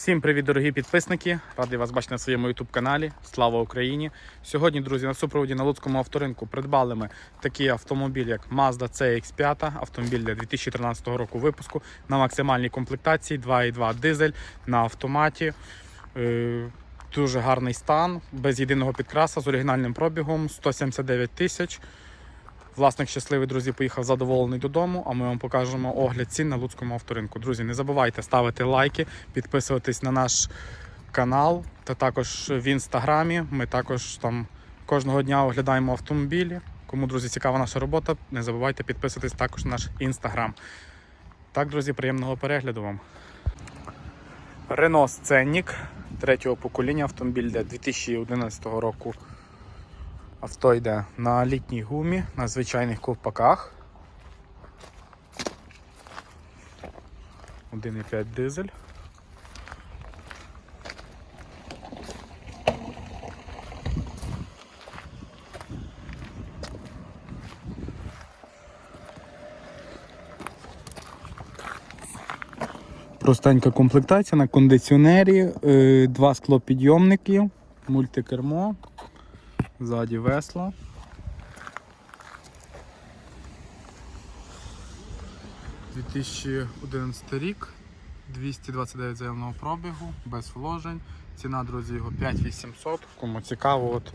Всім привіт, дорогі підписники! Радий вас бачити на своєму YouTube каналі. Слава Україні! Сьогодні, друзі, на супроводі на Луцькому авторинку придбали ми такий автомобіль, як Mazda CX5, автомобіль для 2013 року випуску на максимальній комплектації 2.2 дизель на автоматі. Е, Дуже гарний стан, без єдиного підкраса з оригінальним пробігом 179 тисяч. Власник щасливий, друзі, поїхав задоволений додому, а ми вам покажемо огляд цін на Луцькому авторинку. Друзі, не забувайте ставити лайки, підписуватись на наш канал та також в інстаграмі. Ми також там кожного дня оглядаємо автомобілі. Кому, друзі, цікава наша робота, не забувайте підписуватись також на наш інстаграм. Так, друзі, приємного перегляду вам. Renault Scenic третього покоління автомобіль для 2011 року. Авто йде на літній гумі, на звичайних ковпаках. 1,5 дизель. Простенька комплектація на кондиціонері, е, два склопідйомники, мультикермо, ззаді весла. «2011 рік, 229 заявного пробігу, без вложень. Ціна, друзі, його 5800. Кому цікаво, от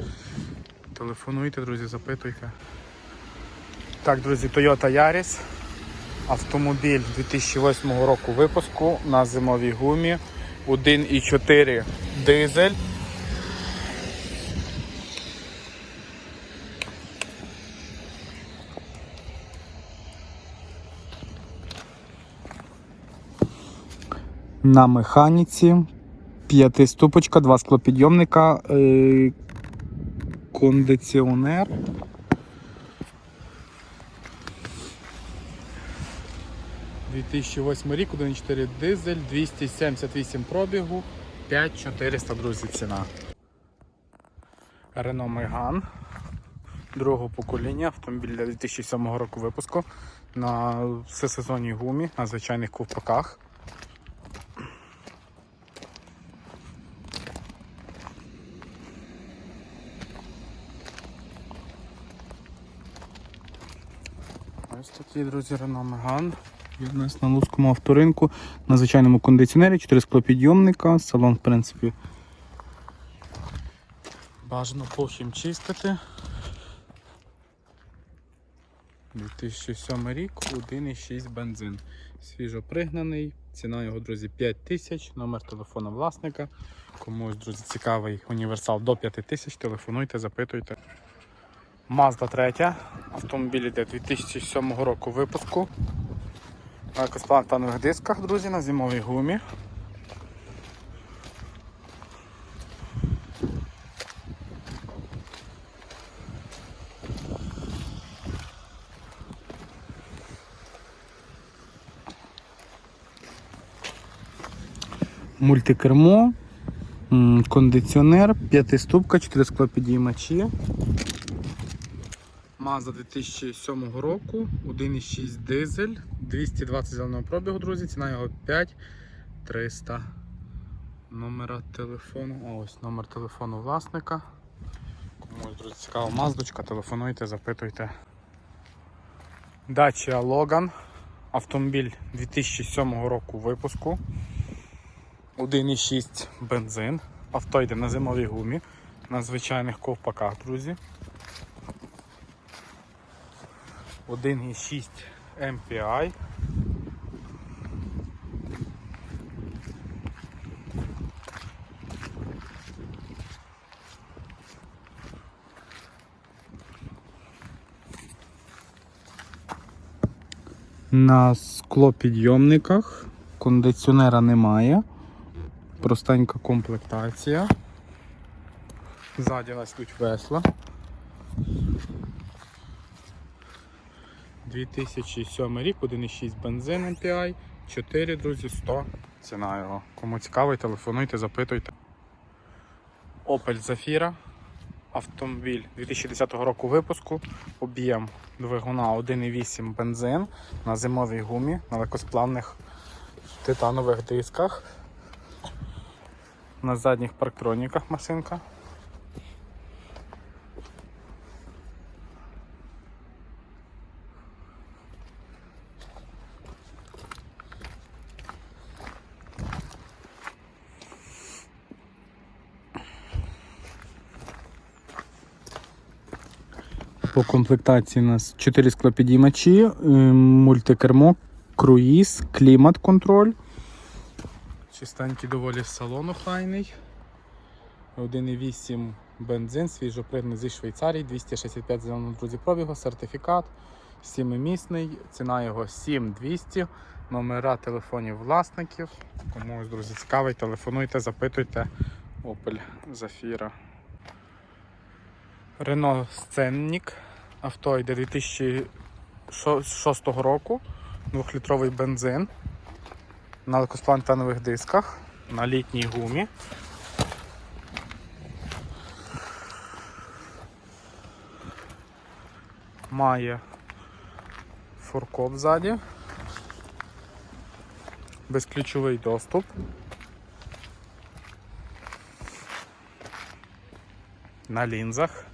телефонуйте, друзі, запитуйте. Так, друзі, Toyota Yaris. Автомобіль 2008 року випуску на зимовій гумі. 1,4 дизель. На механіці. П'ятиступочка, два склопідйомника, е, кондиціонер. – 2008 рік, 1.4 дизель, 278 пробігу, 5400, друзі, ціна. Renault Megane другого покоління, автомобіль для 2007 року випуску на всесезонній гумі, на звичайних ковпаках. Ось такий, друзі, Renault Megane. Є у нас на Луцькому авторинку на звичайному кондиціонері, 4 склопідйомника, салон, в принципі, бажано похім чистити. 2007 рік, 1,6 бензин. Свіжо пригнаний. Ціна його, друзі, 5 тисяч, номер телефона власника. Комусь, друзі, цікавий універсал до 5 тисяч, телефонуйте, запитуйте. Mazda 3, автомобіль іде 2007 року випуску. На екосплантанових дисках, друзі, на зимовій гумі. Мультикермо, кондиціонер, п'ятиступка, 4 склопідіймачі. Mazda 2007 року, 1,6 дизель, 220 зеленого пробігу, друзі, ціна його 5300. Номера телефону. Ось номер телефону власника. Комусь, друзі, цікава маздочка, телефонуйте, запитуйте. Dacia Logan. Автомобіль 2007 року випуску. 1,6 бензин. Авто йде на зимовій гумі, на звичайних ковпаках, друзі. 1,6 MPI. На склопідйомниках кондиціонера немає. Простенька комплектація. Ззаді нас йдуть весла. 2007 рік, 1,6 бензин MPI, 4, друзі, 100. Ціна його. Кому цікавий, телефонуйте, запитуйте. Opel Zafira. Автомобіль 2010 року випуску. Об'єм двигуна 1,8 бензин на зимовій гумі, на легкосплавних титанових дисках. На задніх парктроніках машинка. По комплектації у нас 4 склопідіймачі, е, мультикермо, круїз, клімат-контроль. Чистенький доволі салон охайний. 1,8 бензин, свіжопригнаний зі Швейцарії, 265 зеленого друзі пробігу, сертифікат, 7-місний, ціна його 7200, номера телефонів власників. Комусь, друзі, цікавий, телефонуйте, запитуйте. Opel Zafira. Renault Scenic. Авто йде 2006 року. 2-літровий бензин. На легкосплантанових дисках, на літній гумі. Має форкоп ззаді. Безключовий доступ. На лінзах.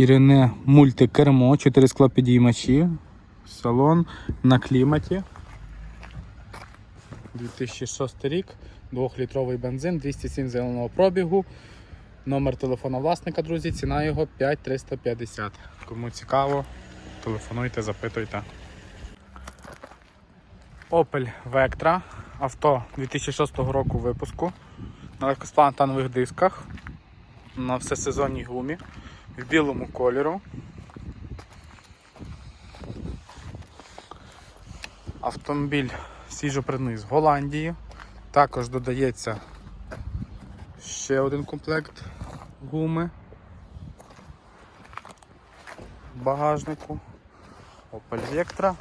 Шкіряне мультикермо, 4 склопідіймачі, салон на кліматі. 2006 рік, 2-літровий бензин, 207 зеленого пробігу. Номер телефона власника, друзі, ціна його 5350. Кому цікаво, телефонуйте, запитуйте. Opel Vectra. Авто 2006 року випуску. На легкосплантанових дисках. На всесезонній гумі. В білому кольору. Автомобіль свіжопридний з Голландії. Також додається ще один комплект гуми багажнику. Opel Vectra.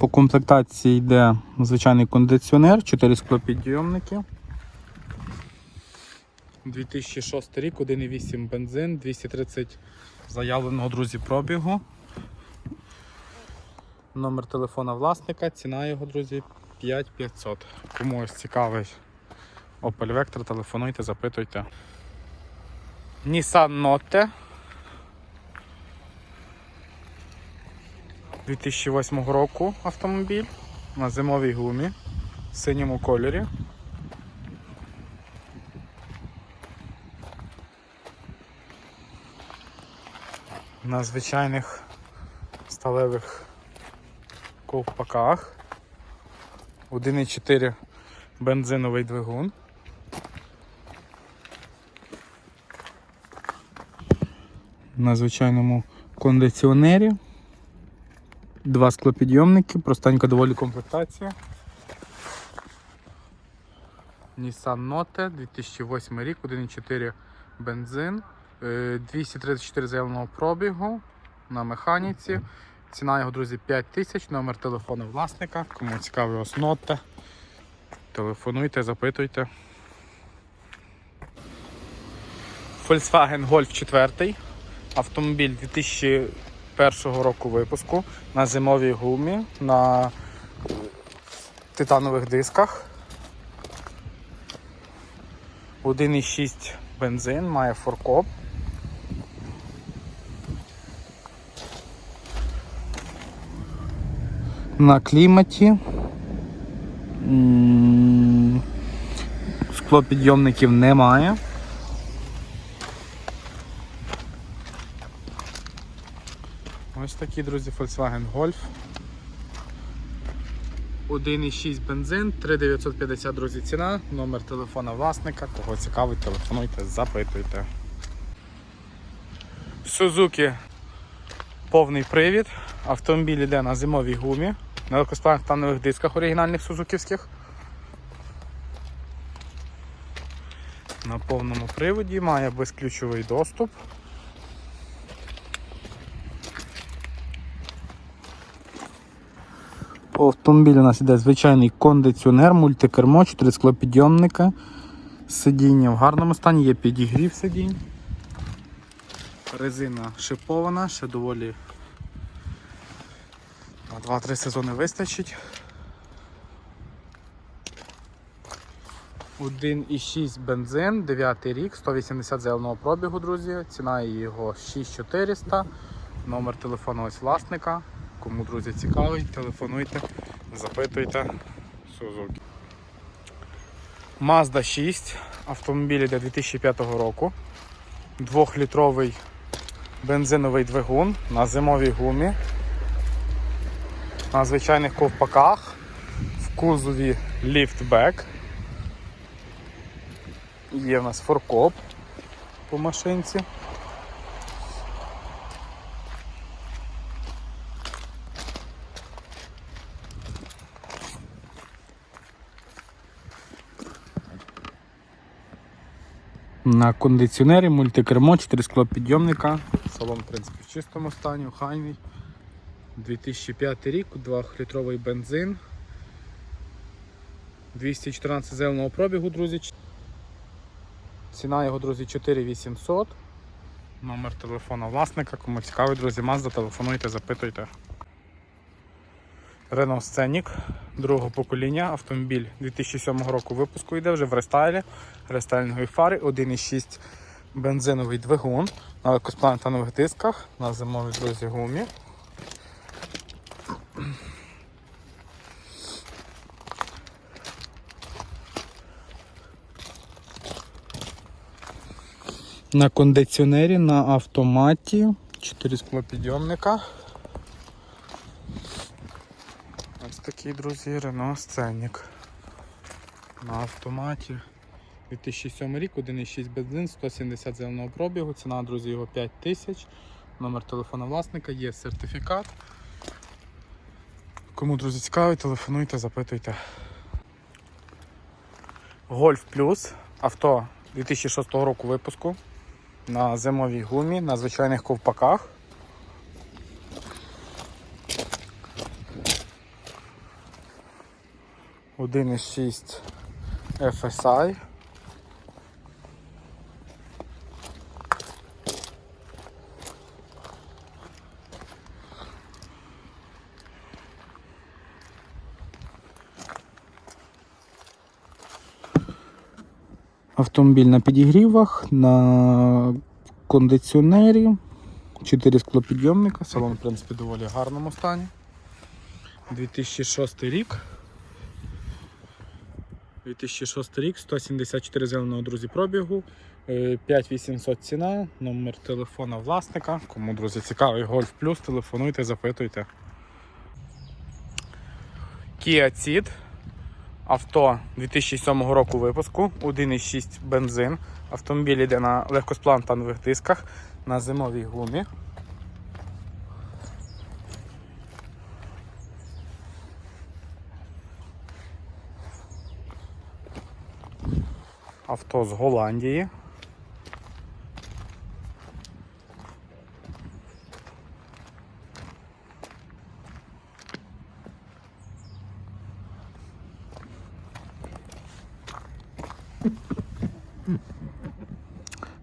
По комплектації йде звичайний кондиціонер, 4 склопідйомники. 2006 рік, 1,8 бензин, 230 заявленого друзі пробігу. Номер телефона власника, ціна його, друзі, 5500. Кому ось цікавий Opel Vectra, телефонуйте, запитуйте. Nissan Note 2008 року автомобіль на зимовій гумі в синьому кольорі. На звичайних сталевих ковпаках. 1,4 бензиновий двигун. На звичайному кондиціонері. Два склопідйомники, простенька доволі комплектація. Nissan Note 2008 рік, 1,4 бензин, е, 234 заявленого пробігу на механіці. Ціна його, друзі, 5 тисяч, номер телефону власника. Кому цікавий ось Note, телефонуйте, запитуйте. Volkswagen Golf 4. Автомобіль 2001 року випуску на зимовій гумі, на титанових дисках. 1,6 бензин, має форкоп. На кліматі. М, Склопідйомників немає. Такі, друзі, Volkswagen Golf. 1,6 бензин, 3950, друзі, ціна, номер телефона власника, кого цікавить, телефонуйте, запитуйте. Suzuki повний привід. Автомобіль йде на зимовій гумі, на легкосплантанових дисках оригінальних сузуківських. На повному приводі має безключовий доступ. По автомобілю у нас іде звичайний кондиціонер, мультикермо, 4 склопідйомника. Сидіння в гарному стані, є підігрів сидінь. Резина шипована, ще доволі 2-3 сезони вистачить. 1,6 бензин, 9 рік, 180 зеленого пробігу, друзі. Ціна його 6400. Номер телефону ось власника. Кому, друзі, цікавий, телефонуйте, запитуйте. Suzuki. Mazda 6. Автомобіль для 2005 року. Двохлітровий бензиновий двигун на зимовій гумі. На звичайних ковпаках. В кузові ліфтбек. Є в нас форкоп по машинці. На кондиціонері мультикермо, 4 склопідйомника. Салон, в принципі, в чистому стані, охайний. 2005 рік, 2-літровий бензин. 214 зеленого пробігу, друзі. Ціна його, друзі, 4800. Номер телефона власника. Кому цікавий, друзі, Mazda, телефонуйте, запитуйте. Renault Scenic другого покоління. Автомобіль 2007 року випуску йде вже в рестайлі. Рестайлінгові фари, 1,6 бензиновий двигун на легкоспланетанових дисках, на зимовій друзі гумі. На кондиціонері, на автоматі, 4 склопідйомника. Ось такий, друзі, Renault Scenic. На автоматі. 2007 рік, 1,6 бензин, 170 зеленого пробігу, ціна, друзі, його 5 тисяч. Номер телефона власника, є сертифікат. Кому, друзі, цікавий, телефонуйте, запитуйте. Golf Plus, авто 2006 року випуску. На зимовій гумі, на звичайних ковпаках. Один із шість FSI. Автомобіль на підігрівах, на кондиціонері, 4 склопідйомника, салон в принципі доволі гарному стані. 2006 рік. 2006 рік, 174 зеленого друзі пробігу, е, 5800 ціна, номер телефона власника. Кому, друзі, цікавий Golf Plus, телефонуйте, запитуйте. Kia Ceed. Авто 2007 року випуску, 1,6 бензин. Автомобіль йде на легкосплантанових дисках на зимовій гумі. Авто з Голландії.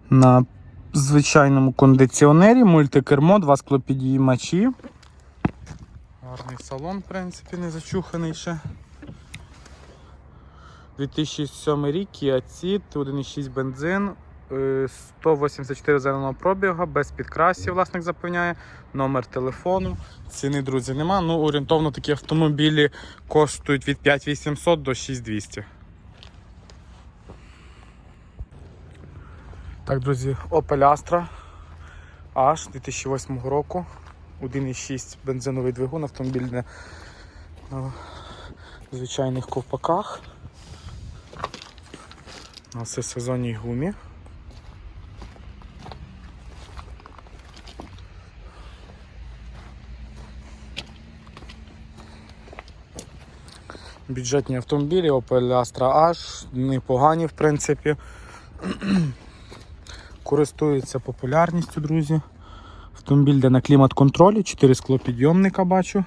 На звичайному кондиціонері, мультикермо, два склопідіймачі. Гарний салон, в принципі, не зачуханий ще. 2007 рік, Kia Ceed, 1,6 бензин, е, 184 зеленого пробігу, без підкрасів, власник запевняє, номер телефону. Ціни, друзі, нема. Ну, орієнтовно такі автомобілі коштують від 5800 до 6200. Так, друзі, Opel Astra H 2008 року. 1,6 бензиновий двигун, автомобіль на звичайних ковпаках. На всесезонній гумі. Бюджетні автомобілі, Opel Astra H, непогані в принципі. Користуються популярністю, друзі. Автомобіль де на клімат-контролі, 4 склопідйомника бачу.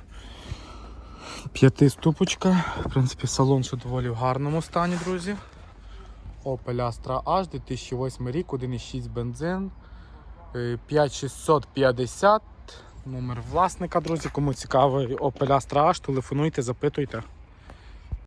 П'ятиступочка. В принципі, салон ще доволі в гарному стані, друзі. Opel Astra H 2008 рік, 1,6 бензин. е, 5650. Номер власника, друзі. Кому цікавий Opel Astra H, телефонуйте, запитуйте.